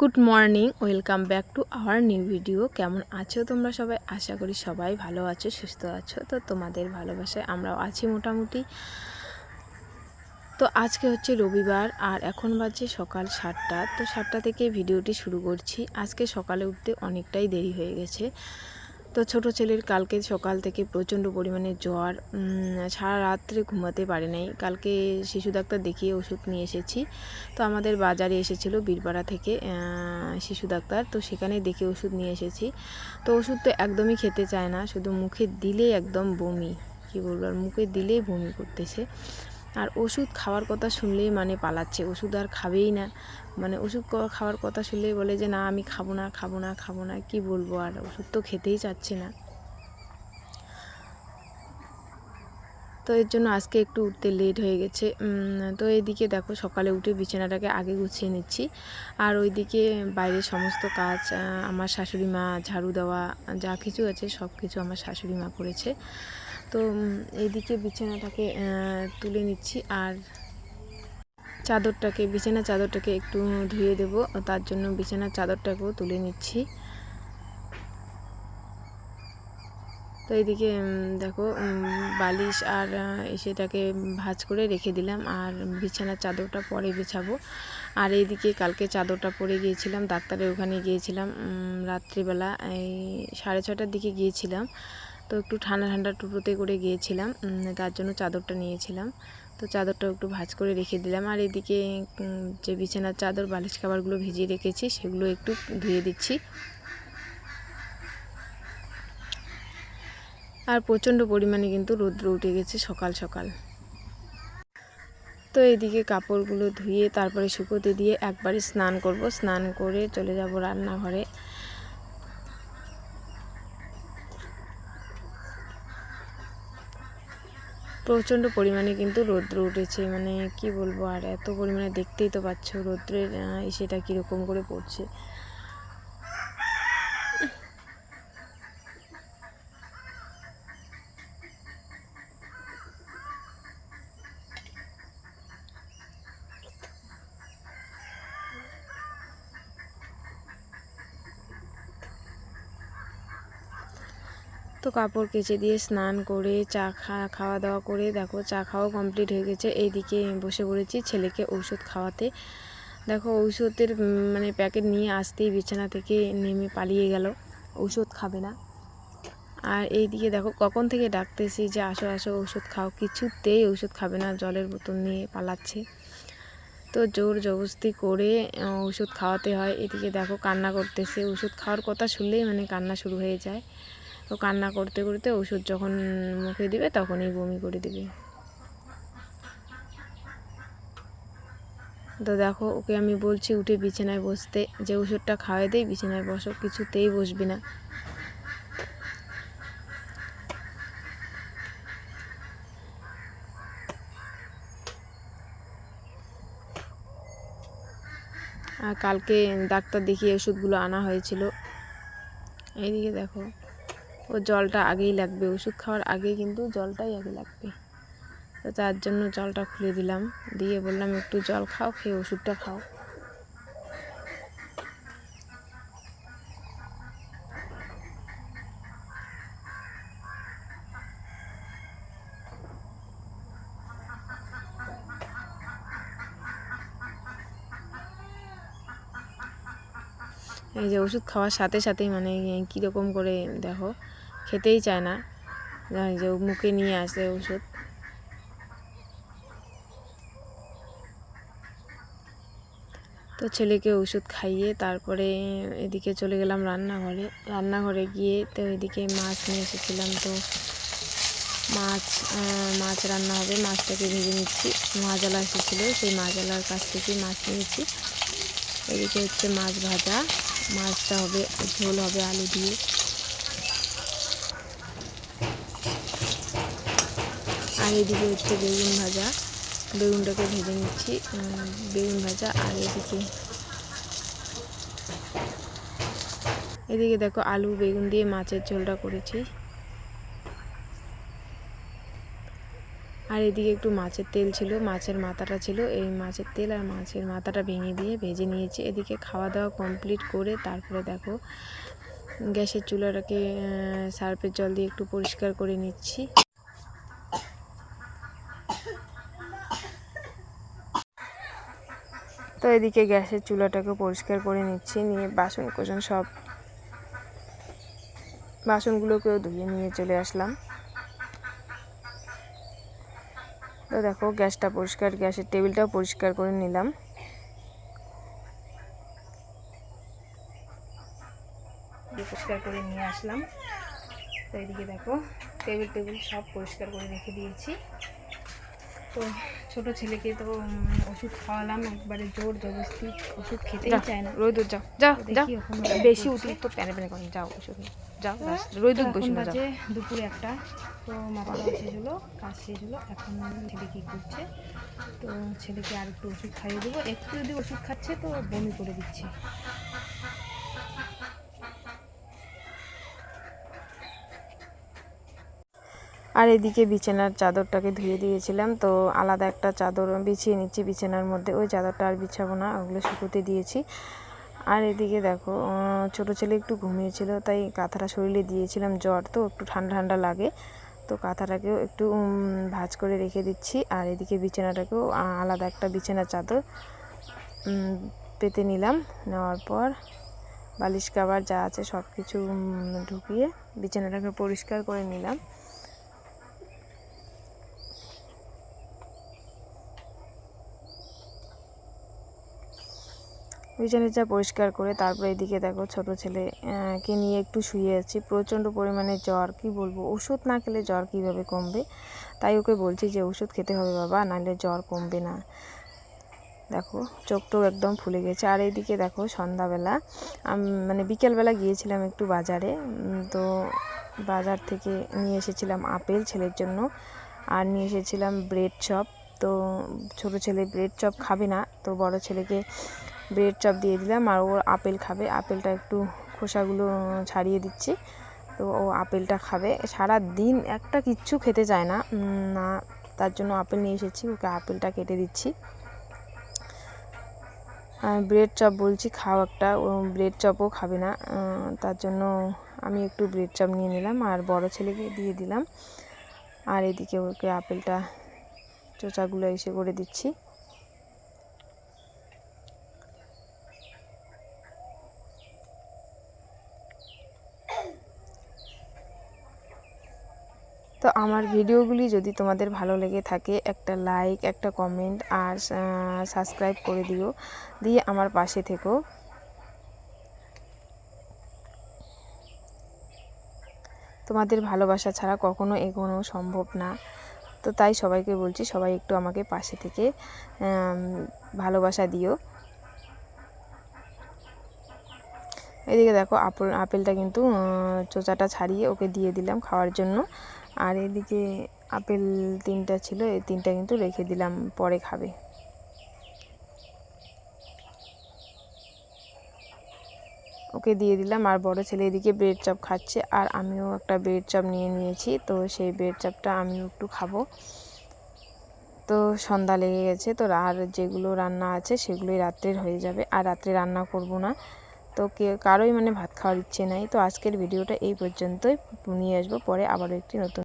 Good morning welcome back to our new video কেমন আছো তোমরা সবাই? আশা করি সবাই ভালো আছো, সুস্থ আছো। তো তোমাদের ভালোবাসায় আমরাও আছি মোটামুটি। তো আজকে হচ্ছে রবিবার আর এখন বাজে সকাল সাতটা। তো সাতটা থেকে ভিডিওটি শুরু করছি। আজকে সকালে উঠতে অনেকটাই দেরি হয়ে গেছে। তো ছোট ছেলের কালকে সকাল থেকে প্রচণ্ড পরিমাণে জ্বর সারা রাত্রে ঘুমাতে পারে নাই। কালকে শিশু ডাক্তার দেখিয়ে ওষুধ নিয়ে এসেছি। তো আমাদের বাজারে এসেছিল বীরপাড়া থেকে শিশু ডাক্তার। তো সেখানে দেখে ওষুধ নিয়ে এসেছি। তো ওষুধ তো একদমই খেতে চায় না, শুধু মুখে দিলেই একদম বমি, কী বলব, আর মুখে দিলেই বমি করতেছে। আর ওষুধ খাওয়ার কথা শুনলেই মানে পালাচ্ছে, ওষুধ আর খাবেই না। মানে ওষুধ খাওয়ার কথা শুনলেই বলে যে, না, আমি খাব না খাব না খাব না, কি বলব আর? ওষুধ তো খেতেই চাচ্ছে না। তো এর জন্য আজকে একটু উঠতে লেট হয়ে গেছে। তো এইদিকে দেখো, সকালে উঠে বিছানাটাকে আগে গুছিয়ে নিচ্ছি। আর ওইদিকে বাইরের সমস্ত কাজ আমার শাশুড়ি মা, ঝাড়ু দেওয়া, যা কিছু আছে সব কিছু আমার শাশুড়ি মা করেছে। তো এইদিকে বিছানাটাকে তুলে নিচ্ছি আর চাদরটাকে বিছানা চাদরটাকে একটু ধুয়ে দেবো। তার জন্য বিছানার চাদরটাকেও তুলে নিচ্ছি। তো এইদিকে দেখো বালিশ আর আহ, সেটাকে ভাঁজ করে রেখে দিলাম আর বিছানার চাদরটা পরে বিছাবো। আর এইদিকে কালকে চাদরটা পরে গিয়েছিলাম ডাক্তারের ওখানে গিয়েছিলাম রাত্রিবেলা এই সাড়ে ছটার দিকে গিয়েছিলাম। তো একটু ঠান্ডা ঠান্ডা টুটোতে করে গিয়েছিলাম তার জন্য চাদরটা নিয়েছিলাম। তো চাদরটা একটু ভাজ করে রেখে দিলাম। আর এদিকে যে বিছানার চাদর, বালিশ খাবারগুলো ভিজিয়ে রেখেছি, সেগুলো একটু ধুয়ে দিচ্ছি। আর প্রচণ্ড পরিমাণে কিন্তু রৌদ্র উঠে গেছে সকাল সকাল। তো এইদিকে কাপড়গুলো ধুয়ে, তারপরে শুকোতে দিয়ে একবারে স্নান করব। স্নান করে চলে যাব রান্নাঘরে। প্রচণ্ড পরিমাণে কিন্তু রৌদ্র উঠেছে। মানে কি বলব, আর এত পরিমাণে দেখতেই তো পাচ্ছ রৌদ্রের সেটা কীরকম করে পড়ছে। তো কাপড় কেচে দিয়ে স্নান করে, চা খা খাওয়া দাওয়া করে, দেখো চা খাওয়া কমপ্লিট হয়ে গেছে। এইদিকে বসে পড়েছি ছেলেকে ঔষধ খাওয়াতে। দেখো ঔষধের মানে প্যাকেট নিয়ে আসতেই বিছানা থেকে নেমে পালিয়ে গেল। ঔষধ খাবে না। আর এইদিকে দেখো কখন থেকে ডাকতেছি যে, আসো আসো ওষুধ খাও। কিছুতেই ওষুধ খাবে না, জলের বোতল নিয়ে পালাচ্ছে। তো জোর জবরদস্তি করে ওষুধ খাওয়াতে হয়। এদিকে দেখো কান্না করতেছে। ওষুধ খাওয়ার কথা শুনলেই মানে কান্না শুরু হয়ে যায়। তো কান্না করতে করতে ওষুধ যখন মুখে দিবে, তখনই বমি করে দিবে। তো দেখো, ওকে আমি বলছি, উঠে বিছানায় বসতে, যে ওষুধটা খাওয়াই দেই বিছানায় বসো, কিছুতেই বসবি না। আর কালকে ডাক্তার দেখিয়ে ওষুধগুলো আনা হয়েছিল। এইদিকে দেখো। ও জলটা আগেই লাগবে। ওষুধ খাওয়ার আগে কিন্তু জলটাই আগে লাগবে। তো তার জন্য জলটা খুলে দিলাম। দিয়ে বললাম, একটু জল খাও, খেয়ে ওষুধটা খাও। এই যে ওষুধ খাওয়ার সাথে সাথেই মানে কীরকম করে দেখো খেতেই চায় না। যে মুখে নিয়ে আসে ওষুধ। তো ছেলেকে ওষুধ খাইয়ে তারপরে এদিকে চলে গেলাম রান্নাঘরে। রান্নাঘরে গিয়ে তো এদিকে মাছ নিয়ে এসেছিলাম তো মাছ মাছ রান্না হবে। মাছটাকে ভেজে নিচ্ছি। মাজালা এসেছিল, সেই মাজালার কাছ থেকে মাছ নিয়েছি। এদিকে হচ্ছে মাছ ভাজা। মাছটা হবে, ঝোল হবে আলু দিয়ে। আর এদিকে হচ্ছে বেগুন ভাজা। বেগুনটাকে ভেজে নিচ্ছি। বেগুন ভাজা আর এদিকে এদিকে দেখো আলু, বেগুন দিয়ে মাছের ঝোলটা করেছি। আর এদিকে একটু মাছের তেল ছিল, মাছের মাথাটা ছিল। এই মাছের তেল আর মাছের মাথাটা ভেঙে দিয়ে ভেজে নিয়েছি। এদিকে খাওয়া দাওয়া কমপ্লিট করে তারপরে দেখো গ্যাসের চুলাটাকে সার্ফের জল দিয়ে একটু পরিষ্কার করে নিচ্ছি। তো এদিকে গ্যাসের চুলাটাকে পরিষ্কার করে নিচ্ছি, নিয়ে বাসন কোসন সব বাসনগুলোকেও ধুয়ে নিয়ে চলে আসলাম। তো দেখো, গ্যাসটা পরিষ্কার, গ্যাসের টেবিলটাও পরিষ্কার করে নিলাম। পরিষ্কার করে নিয়ে আসলাম। তো এদিকে দেখো, টেবিল টেবিল সব পরিষ্কার করে রেখে দিয়েছি। তো ছোট ছেলেকে তো ওষুধ খাওয়ালাম একবারে জোর জবরদস্তি ওষুধ খেতেই চায় না। রোদ যাও যাও যাও দেখি বেশি। অতিরিক্ত প্যানে প্যানে করেন যাও ওষুধ যাও রোদ তো বসে যাও। দুপুর একটা তো মাথা শেষ হলো কাজ শেষ হলো এখন ছেলে কী করছে? তো ছেলেকে আর একটু ওষুধ খাইয়ে দেবো। একটু যদি ওষুধ খাচ্ছে তো বমি করে দিচ্ছে। আর এদিকে বিছানার চাদরটাকে ধুয়ে দিয়েছিলাম, তো আলাদা একটা চাদর বিছিয়ে নিচ্ছি বিছানার মধ্যে। ওই চাদরটা আর বিছাবো না, ওগুলো শুকোতে দিয়েছি। আর এদিকে দেখো ছোট ছেলে একটু ঘুমিয়েছিল, তাই কাঁথাটা শরীরে দিয়েছিলাম জ্বর, তো একটু ঠান্ডা ঠান্ডা লাগে। তো কাঁথাটাকেও একটু ভাঁজ করে রেখে দিচ্ছি। আর এদিকে বিছানাটাকেও আলাদা একটা বিছানার চাদর পেতে নিলাম। নেওয়ার পর বালিশ কাবার যা আছে সব কিছু ঢুকিয়ে বিছানাটাকে পরিষ্কার করে নিলাম। বিছানাটা পরিষ্কার করে তারপরে এদিকে দেখো ছোট ছেলে কে নিয়ে একটু শুয়ে আছি। প্রচণ্ড পরিমাণে জ্বর, কি বলব? ওষুধ না খেলে জ্বর কীভাবে কমবে? তাই ওকে বলছি যে, ওষুধ খেতে হবে বাবা, নাহলে জ্বর কমবে না। দেখো, চোখটাও একদম ফুলে গেছে। আর এইদিকে দেখো সন্ধ্যাবেলা মানে বিকেলবেলা গিয়েছিলাম একটু বাজারে। তো বাজার থেকে নিয়ে এসেছিলাম আপেল ছেলের জন্য। আর নিয়ে এসেছিলাম ব্রেড চপ। তো ছোট ছেলে ব্রেড চপ খাবে না। তো বড় ছেলেকে ব্রেড চপ দিয়ে দিলাম আর ওর আপেল খাবে। আপেলটা একটু খোসাগুলো ছাড়িয়ে দিচ্ছি। তো ও আপেলটা খাবে। সারা দিন একটা কিচ্ছু খেতে চায় না। না, তার জন্য আপেল নিয়ে এসেছি। ওকে আপেলটা কেটে দিচ্ছি। আর ব্রেড চপ বলছি, খাও একটা। ও ব্রেড চপও খাবে না। তার জন্য আমি একটু ব্রেড চপ নিয়ে নিলাম আর বড় ছেলেকে দিয়ে দিলাম। আর এদিকে ওকে আপেলটা, চোচাগুলো এসে করে দিচ্ছি। তো আমার ভিডিওগুলি যদি তোমাদের ভালো লেগে থাকে, একটা লাইক একটা কমেন্ট আর সাবস্ক্রাইব করে দিও। দিয়ে আমার পাশে থেকো। তোমাদের ভালোবাসা ছাড়া কখনো এগোনো সম্ভব না। তো তাই সবাইকে বলছি, সবাই একটু আমাকে পাশে থেকে ভালোবাসা দিও। এদিকে দেখো আপেল, আপেলটা কিন্তু চোচাটা ছাড়িয়ে ওকে দিয়ে দিলাম খাওয়ার জন্য। আর এদিকে আপেল তিনটা ছিল, এই তিনটা কিন্তু রেখে দিলাম, পরে খাবে। ওকে দিয়ে দিলাম, আর বড় ছেলে এদিকে ব্রেড চপ খাচ্ছে, আর আমিও একটা ব্রেড চপ নিয়ে নিয়েছি, তো সেই ব্রেড চপটা আমিও একটু খাব। তো সন্ধ্যা লেগে গেছে, তো আর যেগুলো রান্না আছে সেগুলোই রাত্রের হয়ে যাবে, আর রাত্রে রান্না করব না। তো কে, কারোই মানে ভাত খাওয়ার ইচ্ছে নাই। তো আজকের ভিডিওটা এই পর্যন্তই। নিয়ে আসব, পরে আবারও একটি নতুন